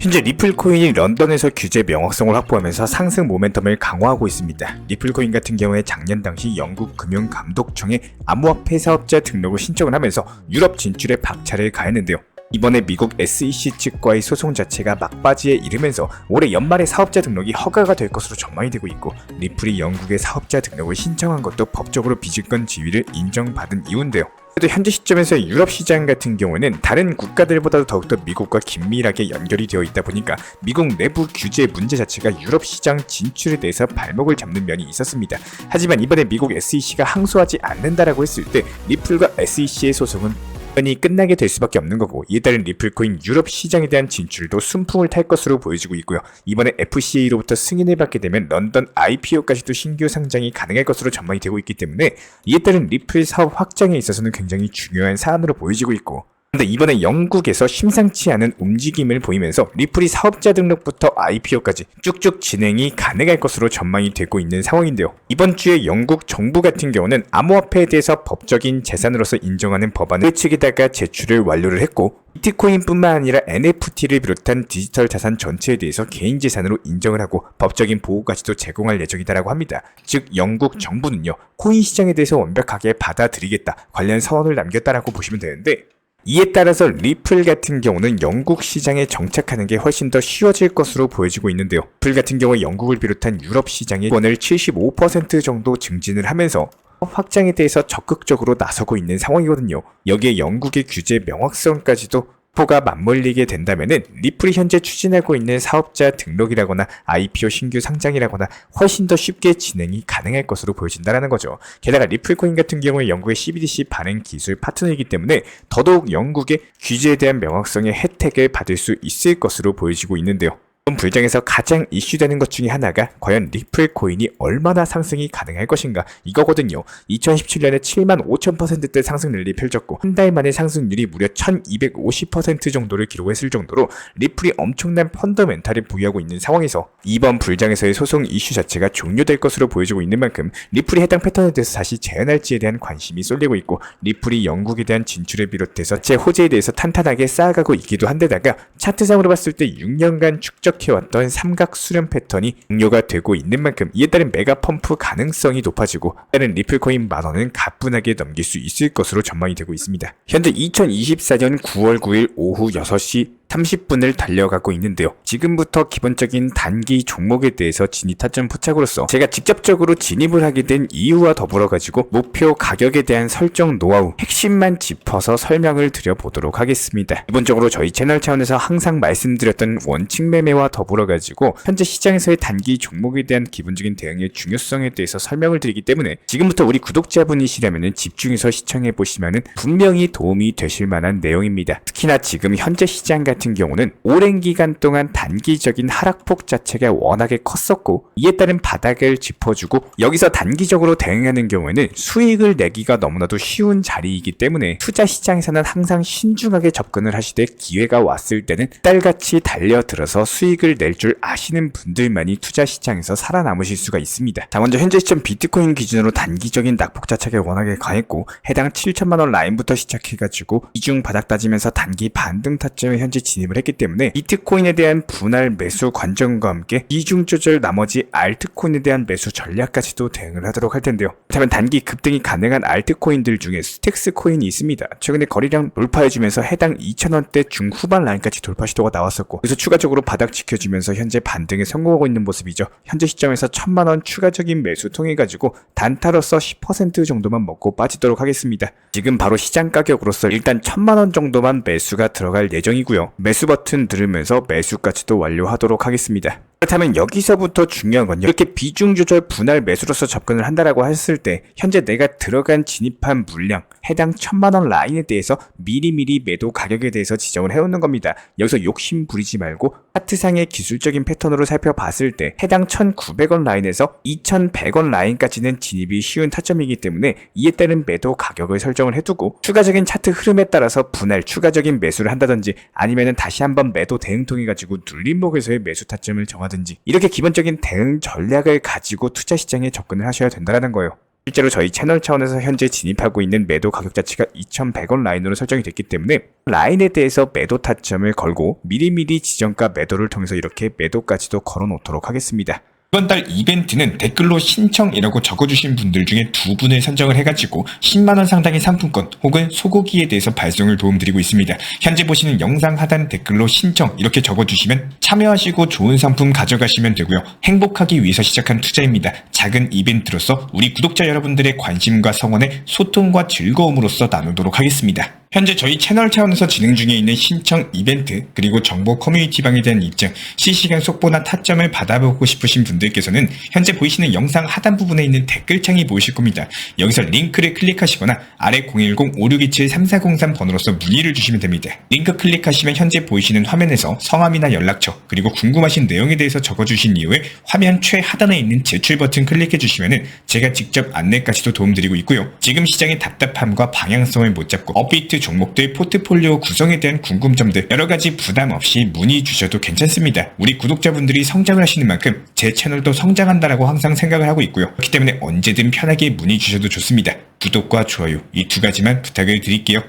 현재 리플 코인이 런던에서 규제 명확성을 확보하면서 상승 모멘텀을 강화하고 있습니다. 리플 코인 같은 경우에 작년 당시 영국 금융감독청에 암호화폐 사업자 등록을 신청을 하면서 유럽 진출에 박차를 가했는데요. 이번에 미국 SEC 측과의 소송 자체가 막바지에 이르면서 올해 연말에 사업자 등록이 허가가 될 것으로 전망이 되고 있고 리플이 영국의 사업자 등록을 신청한 것도 법적으로 비즈권 지위를 인정받은 이유인데요. 그래도 현재 시점에서 유럽 시장 같은 경우는 다른 국가들보다도 더욱더 미국과 긴밀하게 연결이 되어 있다 보니까 미국 내부 규제 문제 자체가 유럽 시장 진출에 대해서 발목을 잡는 면이 있었습니다. 하지만 이번에 미국 SEC가 항소하지 않는다라고 했을 때 리플과 SEC의 소송은 이 끝나게 될 수밖에 없는 거고 이에 따른 리플코인 유럽 시장에 대한 진출도 순풍을 탈 것으로 보여지고 있고요. 이번에 FCA로부터 승인을 받게 되면 런던 IPO까지도 신규 상장이 가능할 것으로 전망이 되고 있기 때문에 이에 따른 리플 사업 확장에 있어서는 굉장히 중요한 사안으로 보여지고 있고 근데 이번에 영국에서 심상치 않은 움직임을 보이면서 리플이 사업자 등록부터 IPO까지 쭉쭉 진행이 가능할 것으로 전망이 되고 있는 상황인데요. 이번 주에 영국 정부 같은 경우는 암호화폐에 대해서 법적인 재산으로서 인정하는 법안을 측에다가 제출을 완료를 했고 비트코인뿐만 아니라 NFT를 비롯한 디지털 자산 전체에 대해서 개인 재산으로 인정을 하고 법적인 보호까지도 제공할 예정이다라고 합니다. 즉 영국 정부는요 코인 시장에 대해서 완벽하게 받아들이겠다 관련 서원을 남겼다라고 보시면 되는데 이에 따라서 리플 같은 경우는 영국 시장에 정착하는 게 훨씬 더 쉬워질 것으로 보여지고 있는데요. 리플 같은 경우 영국을 비롯한 유럽 시장의 원을 75% 정도 증진을 하면서 확장에 대해서 적극적으로 나서고 있는 상황이거든요. 여기에 영국의 규제 명확성까지도 포가 맞물리게 된다면은 리플이 현재 추진하고 있는 사업자 등록이라거나 IPO 신규 상장이라거나 훨씬 더 쉽게 진행이 가능할 것으로 보여진다라는 거죠. 게다가 리플코인 같은 경우에 영국의 CBDC 발행 기술 파트너이기 때문에 더더욱 영국의 규제에 대한 명확성의 혜택을 받을 수 있을 것으로 보여지고 있는데요. 불장에서 가장 이슈되는 것 중에 하나가 과연 리플 코인이 얼마나 상승이 가능할 것인가 이거거든요. 2017년에 7만 5천 퍼센트대 상승률이 펼쳤고 한 달 만에 상승률이 무려 1250% 정도를 기록했을 정도로 리플이 엄청난 펀더멘탈을 보유하고 있는 상황에서 이번 불장에서의 소송 이슈 자체가 종료될 것으로 보여지고 있는 만큼 리플이 해당 패턴에 대해서 다시 재현할지에 대한 관심이 쏠리고 있고 리플이 영국에 대한 진출을 비롯해서 제 호재에 대해서 탄탄하게 쌓아가고 있기도 한데다가 차트상으로 봤을 때 6년간 축적 해왔던 삼각 수렴 패턴이 종료가 되고 있는 만큼 이에 따른 메가 펌프 가능성이 높아지고 다른 리플코인 만원은 가뿐하게 넘길 수 있을 것으로 전망이 되고 있습니다. 현재 2024년 9월 9일 오후 6시 30분을 달려가고 있는데요. 지금부터 기본적인 단기 종목에 대해서 진입 타점 포착으로서 제가 직접적으로 진입을 하게 된 이유와 더불어 가지고 목표 가격에 대한 설정 노하우 핵심만 짚어서 설명을 드려보도록 하겠습니다. 기본적으로 저희 채널 차원에서 항상 말씀드렸던 원칙 매매와 더불어 가지고 현재 시장에서의 단기 종목에 대한 기본적인 대응의 중요성에 대해서 설명을 드리기 때문에 지금부터 우리 구독자분이시라면 집중해서 시청해 보시면 분명히 도움이 되실 만한 내용입니다. 특히나 지금 현재 시장 같은 경우는 오랜 기간 동안 단기적인 하락폭 자체가 워낙에 컸었고 이에 따른 바닥을 짚어주고 여기서 단기적으로 대응하는 경우에는 수익을 내기가 너무나도 쉬운 자리이기 때문에 투자 시장에서는 항상 신중하게 접근을 하시되 기회가 왔을 때는 딸같이 달려들어서 수익을 낼 줄 아시는 분들만이 투자 시장에서 살아남으실 수가 있습니다. 자 먼저 현재 시점 비트코인 기준으로 단기적인 낙폭 자체가 워낙에 강했고 해당 7천만 원 라인부터 시작해가지고 이중 바닥 따지면서 단기 반등 타점에 현재 진입을 했기 때문에 비트코인에 대한 분할 매수 관점과 함께 이중 조절 나머지 알트코인에 대한 매수 전략까지도 대응을 하도록 할 텐데요. 그렇다면 단기 급등이 가능한 알트코인들 중에 스택스 코인이 있습니다. 최근에 거래량 돌파해주면서 해당 2,000원대 중후반 라인까지 돌파 시도가 나왔었고 그래서 추가적으로 바닥 지켜주면서 현재 반등에 성공하고 있는 모습이죠. 현재 시점에서 1,000만원 추가적인 매수 통해 가지고 단타로서 10% 정도만 먹고 빠지도록 하겠습니다. 지금 바로 시장 가격으로서 일단 1,000만원 정도만 매수가 들어갈 예정이고요. 매수 버튼 누르면서 매수 까지도 완료하도록 하겠습니다. 그렇다면 여기서부터 중요한 건요. 이렇게 비중 조절 분할 매수로서 접근을 한다라고 했을 때 현재 내가 들어간 진입한 물량 해당 천만 원 라인에 대해서 미리미리 매도 가격에 대해서 지정을 해놓는 겁니다. 여기서 욕심 부리지 말고 차트상의 기술적인 패턴으로 살펴봤을 때 해당 1,900원 라인에서 2,100원 라인까지는 진입이 쉬운 타점이기 때문에 이에 따른 매도 가격을 설정을 해두고 추가적인 차트 흐름에 따라서 분할 추가적인 매수를 한다든지 아니면은 다시 한번 매도 대응 통해 가지고 눌림목에서의 매수 타점을 정하 든지 이렇게 기본적인 대응 전략을 가지고 투자 시장에 접근을 하셔야 된다는 거예요. 실제로 저희 채널 차원에서 현재 진입하고 있는 매도 가격 자체가 2,100원 라인으로 설정이 됐기 때문에 라인에 대해서 매도 타점을 걸고 미리미리 지정가 매도를 통해서 이렇게 매도까지도 걸어 놓도록 하겠습니다. 이번 달 이벤트는 댓글로 신청이라고 적어주신 분들 중에 두 분을 선정을 해가지고 10만원 상당의 상품권 혹은 소고기에 대해서 발송을 도움드리고 있습니다. 현재 보시는 영상 하단 댓글로 신청 이렇게 적어주시면 참여하시고 좋은 상품 가져가시면 되고요. 행복하기 위해서 시작한 투자입니다. 작은 이벤트로서 우리 구독자 여러분들의 관심과 성원에 소통과 즐거움으로써 나누도록 하겠습니다. 현재 저희 채널 차원에서 진행 중에 있는 신청 이벤트 그리고 정보 커뮤니티 방에 대한 입장, 실시간 속보나 타점을 받아보고 싶으신 분들께서는 현재 보이시는 영상 하단 부분에 있는 댓글창이 보이실 겁니다. 여기서 링크를 클릭하시거나 아래 010-5627-3403 번호로서 문의를 주시면 됩니다. 링크 클릭하시면 현재 보이시는 화면에서 성함이나 연락처 그리고 궁금하신 내용에 대해서 적어주신 이후에 화면 최하단에 있는 제출 버튼 클릭해 주시면 제가 직접 안내까지도 도움드리고 있고요. 지금 시장의 답답함과 방향성을 못 잡고 업비트 종목들 포트폴리오 구성에 대한 궁금점들 여러 가지 부담 없이 문의 주셔도 괜찮습니다. 우리 구독자분들이 성장을 하시는 만큼 제 채널도 성장한다라고 항상 생각을 하고 있고요. 그렇기 때문에 언제든 편하게 문의 주셔도 좋습니다. 구독과 좋아요 이 두 가지만 부탁을 드릴게요.